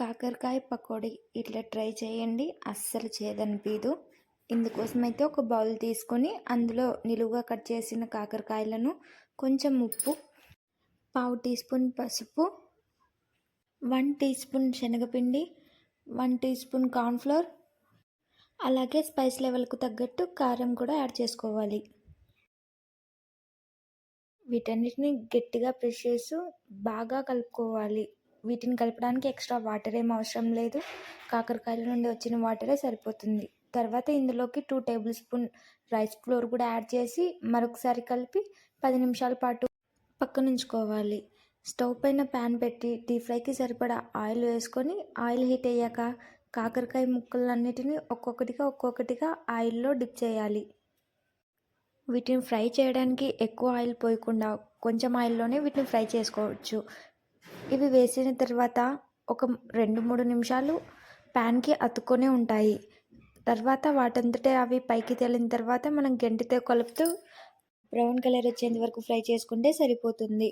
కాకరకాయ పకోడీ ఇట్లా ట్రై చేయండి. అస్సలు చేదనిపించదు ఇందుకోసం అయితే ఒక బౌల్ తీసుకొని అందులో నిలువుగా కట్ చేసిన కాకరకాయలను కొంచెం ఉప్పు పావు టీ స్పూన్ పసుపు వన్ టీ స్పూన్ శనగపిండి వన్ టీ స్పూన్ కార్న్ఫ్లోర్ అలాగే స్పైస్ లెవెల్కు తగ్గట్టు కారం కూడా యాడ్ చేసుకోవాలి. వీటన్నిటిని గట్టిగా ప్రెస్ చేస్తూ బాగా కలుపుకోవాలి. వీటిని కలపడానికి ఎక్స్ట్రా వాటర్ ఏం అవసరం లేదు. కాకరకాయల నుండి వచ్చిన వాటరే సరిపోతుంది. తర్వాత ఇందులోకి two tablespoon rice flour కూడా యాడ్ చేసి మరొకసారి కలిపి పది నిమిషాల పాటు పక్కన ఉంచుకోవాలి. స్టవ్ పైన ప్యాన్ పెట్టి డీప్ ఫ్రైకి సరిపడా ఆయిల్ వేసుకొని ఆయిల్ హీట్ అయ్యాక కాకరకాయ ముక్కలన్నిటిని ఒక్కొక్కటిగా ఒక్కొక్కటిగా ఆయిల్లో డిప్ చేయాలి. వీటిని ఫ్రై చేయడానికి ఎక్కువ ఆయిల్ పోయకుండా కొంచెం ఆయిల్లోనే వీటిని ఫ్రై చేసుకోవచ్చు. ఇవి వేసిన తర్వాత ఒక రెండు మూడు నిమిషాలు ప్యాన్కి అతుక్కొనే ఉంటాయి. తర్వాత వాటంతటే అవి పైకి తేలిన తర్వాత మనం గంటితో కలుపుతూ బ్రౌన్ కలర్ వచ్చేంత వరకు ఫ్రై చేసుకుంటే సరిపోతుంది.